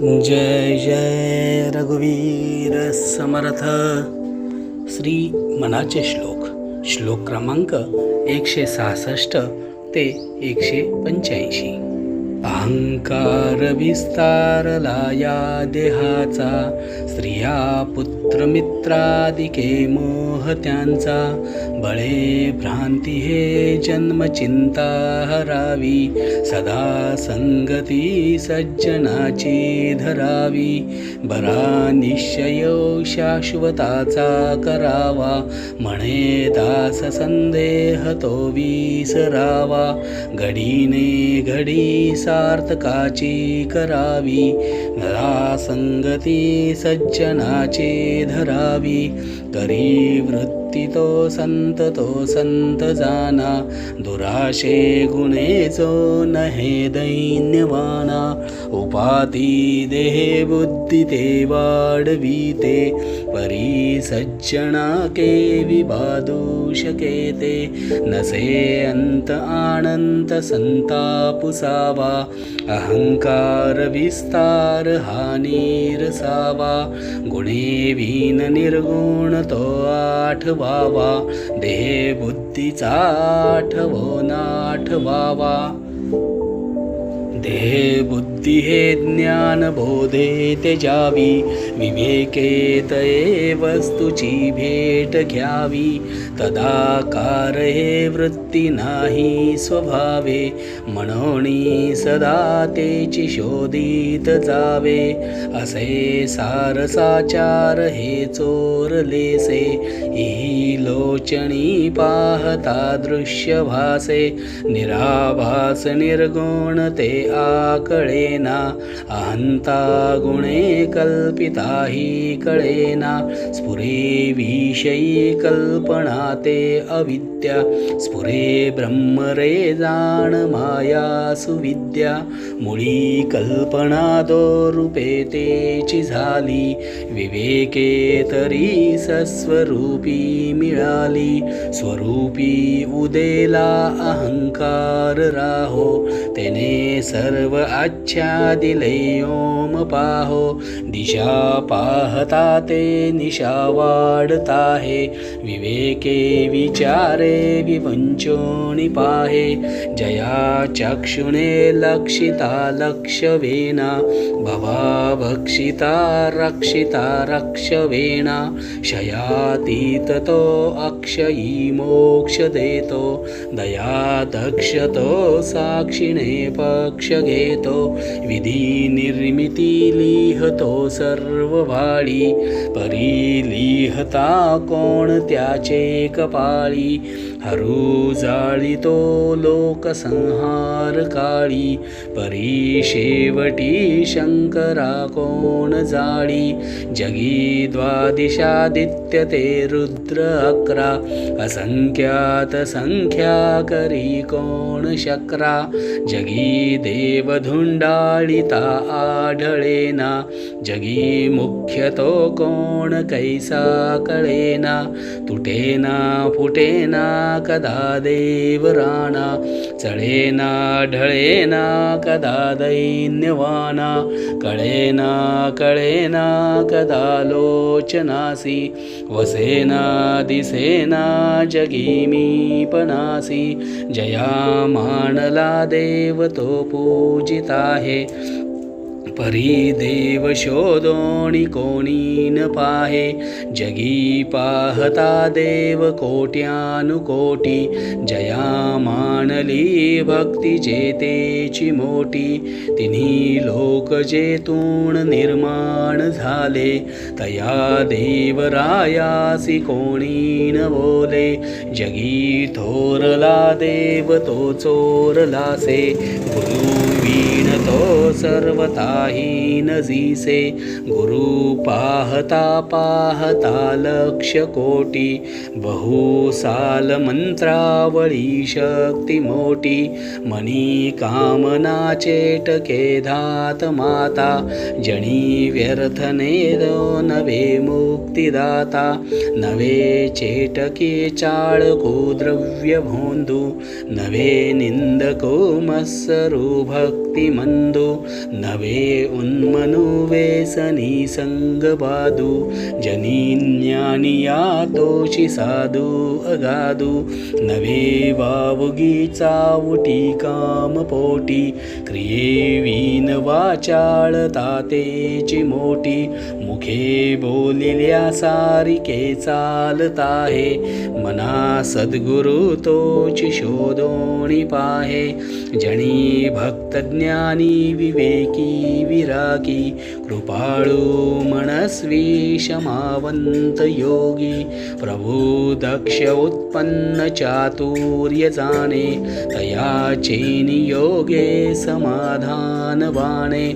जय जय रघुवीर समर्थ। श्री मनाचे श्लोक श्लोक क्रमांक एकशे सहासष्ट ते एकशे पंच्याऐंशी. अहंकार विस्तारला या देहाचा स्त्रिया पुत्र पुत्रमित्रादिके मोह त्यांचा बळे भ्रांती हे जन्मचिंता हरावी सदा संगती सज्जनाची धरावी बरा निश्चय शाश्वताचा करावा म्हणे दास संदेह तो विसरावा घडीने घडी सार्थकाची करावी नरा संगती सज्जनाचे धरावी. करी वृत्ती तो संत तो संत जाना. दुराशे गुणेचो नहे दैन्यवाना. उपाती देहे बुद्धी ते वाढविते परी सज्जना के विबादू शकेते. नसे अंत आनंत संतापुसावा अहंकार विस्तार हानीरसावा गुणे वीन निर्गुण तो आठवावा. देह बुद्धीचा आठवो नाठवावा. देह बुद्धी हे ज्ञान बोधे तेजावी विवेके तये वस्तूची भेट घ्यावी। तदाकार हे वृत्ती नाही स्वभावे। म्हणून सदा तेची शोधित जावे। असे सारसाचार हे चोरलेसे ही लोचणी पाहता दृश्य भासे निराभास निर्गुण ते कळेना अहंता गुणे कल्पिता हि कळेना स्फुरे विषयी कल्पना ते अविद्या स्फुरे ब्रह्म रे जाण माया सुविद्या मुळी कल्पना दो रूपे तेची झाली विवेके तरी सस्वरूपी मिळाली स्वरूपी उदेला अहंकार राहो तेने सर्व आच्छादिले ओम पाहो दिशा पाहता ते निशा वाढता हे विवेके विचारे विवंचोणी पाहे जया चक्षुणे लक्षिता लक्षवेना भवा भक्षिता रक्षिता रक्षवेणा शयातीत तो अक्षयी मोक्ष देतो दया दक्षतो साक्षिणे पक्ष घेतो. विधी निर्मिती लिहतो सर्व भाळी परी लिहता कोण त्याचे कपाळी? हरू जाळितो लोकसंहार काळी परी शेवटी शंकरा कोण जाळी? जगी द्वादिशादित्य ते रुद्र अकरा असंख्यात संख्या करी कोण शक्रा? जगी देव धुंडाळिता आढळेना जगी मुख्य तो कोण कैसा कळेना तुटेना फुटेना कदा देव राणा चळेना ढळेना कदा दैन्यवाना कळेना कळेना कदा लोचनासी वसेना दिसेना जगी मी पनासी जया मानला देव तो पूजित आहे परी देव शोधोणी कोणी न पाहे जगी पाहता देव कोट्यानुकोटी जया मानली भक्ती जेतेची मोठी तिन्ही लोक जेतून निर्माण झाले तया देवरायासी कोणी न बोले जगी थोरला देव तो चोरलासे गुरु तो सर्वताहीन जीसे गुरु पाहता पाहता लक्ष कोटी. बहुसाल मंत्रावळी शक्ती मोठी मनी कामना चेटके धात माता. जणी व्यर्थ नेदो नवे मुक्तिदाता. नवे चेटके चाळको द्रव्य भोंदू नवे निंदको मत्सरू भक्तिमन नवे उन्मनु वेसनी संगबादू जनी ज्ञानिया तोची साधू अगाधू नवे वावगी चावटी कामपोटी क्रियेवीन वाचाळ तातेची मोठी मुखे बोलिल्या सारिके चालत आहे मना सद्गुरु तोची शोधोणी पाहे जणी भक्तज्ञानी ज्ञानी विवेकी विरागी कृपाळू मनस्वी क्षमावंत योगी। प्रभू दक्ष उत्पन्न चातुर्य जाणे तयाचे योगे समाधान बाणे।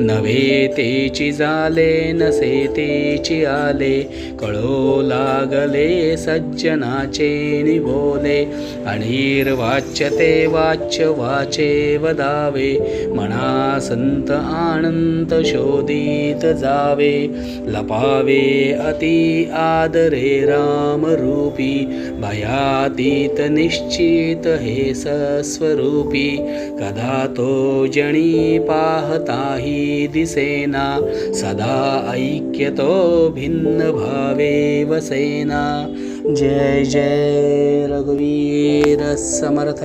नवे तेची झाले नसे तेची आले कळो लागले सज्जनाचे बोले अनिर्वाच्य ते वाच्य वाचे वदावे मना संत आनंद शोधित जावे लपावे अति आदरे राम रूपी भयातीत निश्चित हे सस्वरूपी कदा तो जणी पाहताही दिसेना सदा ऐक्यतो भिन्न भावे वसेना. जय जय रघुवीर समर्थ.